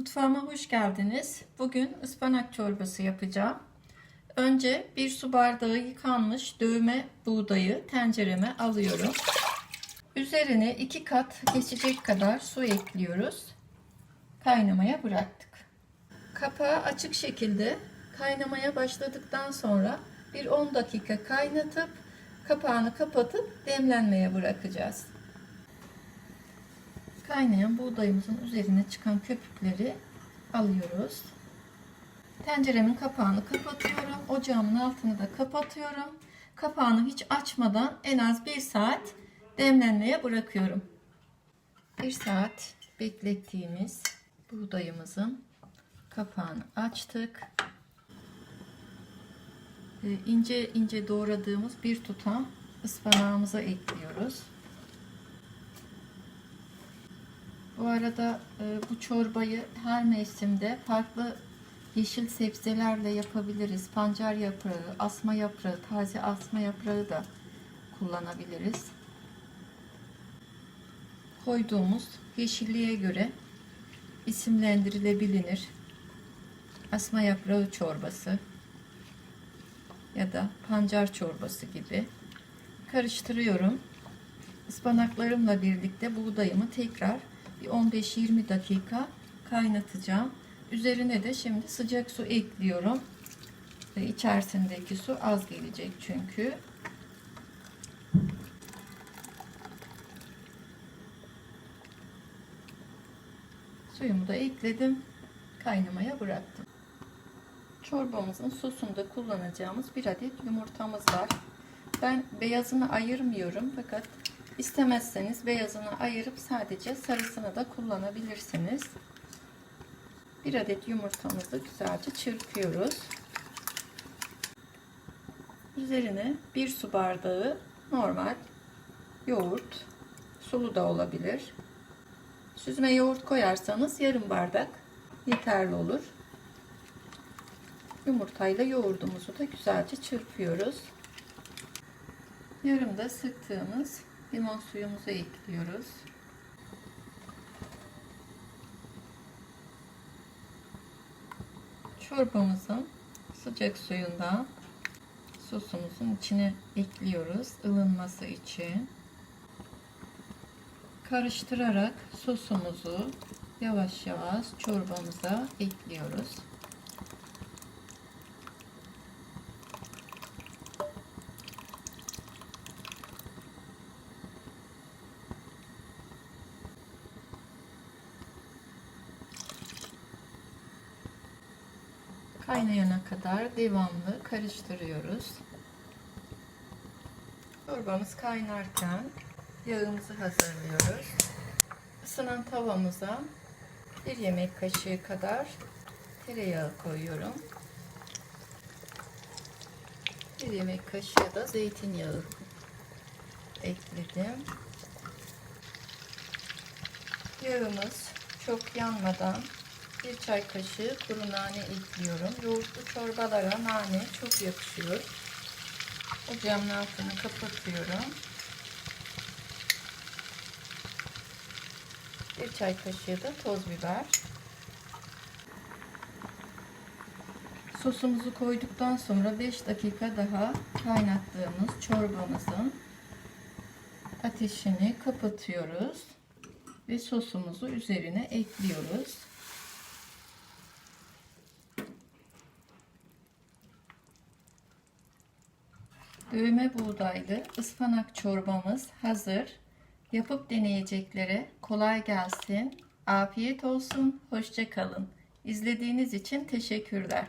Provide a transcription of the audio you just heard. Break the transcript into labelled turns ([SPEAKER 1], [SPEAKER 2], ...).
[SPEAKER 1] Mutfağıma hoş geldiniz. Bugün ıspanak çorbası yapacağım. Önce bir su bardağı yıkanmış dövme buğdayı tencereme alıyorum. Üzerine iki kat geçecek kadar su ekliyoruz. Kaynamaya bıraktık. Kapağı açık şekilde kaynamaya başladıktan sonra bir 10 dakika kaynatıp kapağını kapatıp demlenmeye bırakacağız. Kaynayan buğdayımızın üzerine çıkan köpükleri alıyoruz. Tenceremin kapağını kapatıyorum. Ocağımın altını da kapatıyorum. Kapağını hiç açmadan en az bir saat demlenmeye bırakıyorum. Bir saat beklettiğimiz buğdayımızın kapağını açtık. Ee, ince ince doğradığımız bir tutam ıspanağımıza ekliyoruz. Bu arada e, bu çorbayı her mevsimde farklı yeşil sebzelerle yapabiliriz. Pancar yaprağı, asma yaprağı, taze asma yaprağı da kullanabiliriz. Koyduğumuz yeşilliğe göre isimlendirilebilir. Asma yaprağı çorbası ya da pancar çorbası gibi karıştırıyorum. Ispanaklarımla birlikte buğdayımı tekrar 15-20 dakika kaynatacağım. Üzerine de şimdi sıcak su ekliyorum. Ve içerisindeki su az gelecek çünkü. Suyumu da ekledim. Kaynamaya bıraktım. Çorbamızın sosunda kullanacağımız bir adet yumurtamız var. Ben beyazını ayırmıyorum fakat istemezseniz beyazını ayırıp sadece sarısını da kullanabilirsiniz. Bir adet yumurtamızı güzelce çırpıyoruz. Üzerine bir su bardağı normal yoğurt, sulu da olabilir. Süzme yoğurt koyarsanız yarım bardak yeterli olur. Yumurtayla yoğurdumuzu da güzelce çırpıyoruz. Yarım da sıktığımız limon suyumuzu ekliyoruz. Çorbamızın sıcak suyundan sosumuzun içine ekliyoruz ılınması için. Karıştırarak sosumuzu yavaş yavaş çorbamıza ekliyoruz. Kaynayana kadar devamlı karıştırıyoruz. Çorbamız kaynarken yağımızı hazırlıyoruz. Isınan tavamıza bir yemek kaşığı kadar tereyağı koyuyorum. Bir yemek kaşığı da zeytinyağı ekledim. Yağımız çok yanmadan bir çay kaşığı kuru nane ekliyorum. Yoğurtlu çorbalara nane çok yakışıyor. Ocağımın altını kapatıyorum. Bir çay kaşığı da toz biber. Sosumuzu koyduktan sonra 5 dakika daha kaynattığımız çorbamızın ateşini kapatıyoruz ve sosumuzu üzerine ekliyoruz. Dövme buğdaylı ıspanak çorbamız hazır. Yapıp deneyeceklere kolay gelsin. Afiyet olsun. Hoşça kalın. İzlediğiniz için teşekkürler.